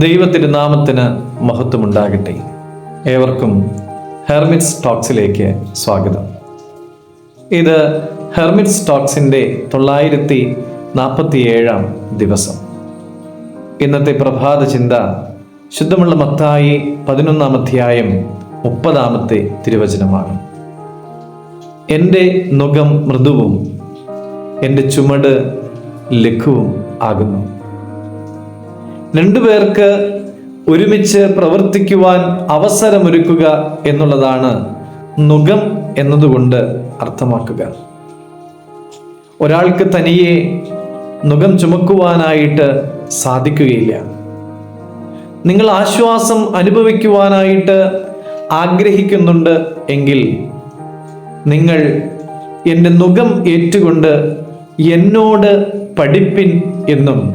ദൈവത്തിന്റെ നാമത്തിന് മഹത്വമുണ്ടാകട്ടെ. ഏവർക്കും ഹെർമിറ്റ്സ് ടോക്സിലേക്ക് സ്വാഗതം. ഇത് ഹെർമിറ്റ്സ് ടോക്സിന്റെ തൊള്ളായിരത്തി നാൽപ്പത്തി ഏഴാം ദിവസം. ഇന്നത്തെ പ്രഭാത ചിന്ത ശുദ്ധമുള്ള മത്തായി പതിനൊന്നാം അധ്യായം മുപ്പതാമത്തെ തിരുവചനമാണ്. എന്റെ നുഖം മൃദുവും എന്റെ ചുമട് ലഘുവും ആകുന്നു. രണ്ടുപേർക്ക് ഒരുമിച്ച് പ്രവർത്തിക്കുവാൻ അവസരമൊരുക്കുക എന്നുള്ളതാണ് നുകം എന്നതുകൊണ്ട് അർത്ഥമാക്കുക. ഒരാൾക്ക് തനിയെ നുകം ചുമക്കുവാനായിട്ട് സാധിക്കുകയില്ല. നിങ്ങൾ ആശ്വാസം അനുഭവിക്കുവാനായിട്ട് ആഗ്രഹിക്കുന്നുണ്ട് എങ്കിൽ നിങ്ങൾ എന്റെ നുകം ഏറ്റുകൊണ്ട് എന്നോട് പഠിപ്പിൻ എന്നും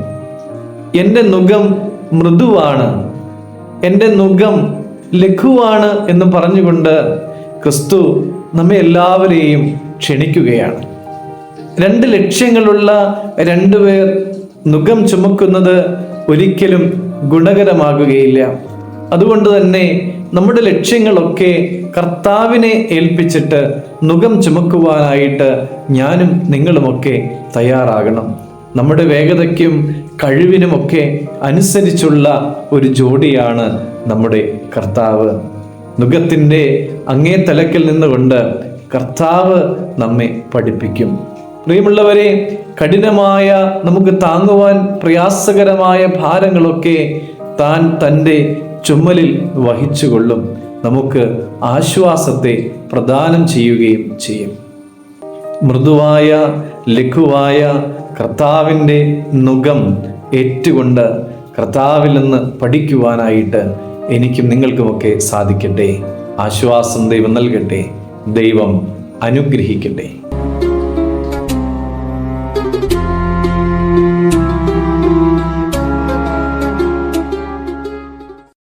എന്റെ നുഖം മൃദുവാണ്. എന്റെ നുഖം ലഘുവാണ് എന്ന് പറഞ്ഞുകൊണ്ട് ക്രിസ്തു നമ്മെ എല്ലാവരെയും ക്ഷണിക്കുകയാണ്. രണ്ട് ലക്ഷ്യങ്ങളുള്ള രണ്ടുപേർ നുഖം ചുമക്കുന്നത് ഒരിക്കലും ഗുണകരമാകുകയില്ല. അതുകൊണ്ട് തന്നെ നമ്മുടെ ലക്ഷ്യങ്ങളൊക്കെ കർത്താവിനെ ഏൽപ്പിച്ചിട്ട് നുഖം ചുമക്കുവാനായിട്ട് ഞാനും നിങ്ങളുമൊക്കെ തയ്യാറാകണം. നമ്മുടെ വേഗതയ്ക്കും കഴിവിനുമൊക്കെ അനുസരിച്ചുള്ള ഒരു ജോഡിയാണ് നമ്മുടെ കർത്താവ്. നുഖത്തിന്റെ അങ്ങേ തലക്കിൽ നിന്നുകൊണ്ട് കർത്താവ് നമ്മെ പഠിപ്പിക്കും. പ്രിയമുള്ളവരെ കഠിനമായ നമുക്ക് താങ്ങുവാൻ പ്രയാസകരമായ ഭാരങ്ങളൊക്കെ താൻ തന്റെ ചുമലിൽ വഹിച്ചുകൊള്ളും. നമുക്ക് ആശ്വാസത്തെ പ്രദാനം ചെയ്യുകയും ചെയ്യും. മൃദുവായ ലഘുവായ കർത്താവിന്റെ നുഖം ഏറ്റുകൊണ്ട് കർത്താവിൽ നിന്ന് പഠിക്കുവാനായിട്ട് എനിക്കും നിങ്ങൾക്കുമൊക്കെ സാധിക്കട്ടെ. ആശ്വാസം ദൈവം നൽകട്ടെ. ദൈവം അനുഗ്രഹിക്കട്ടെ.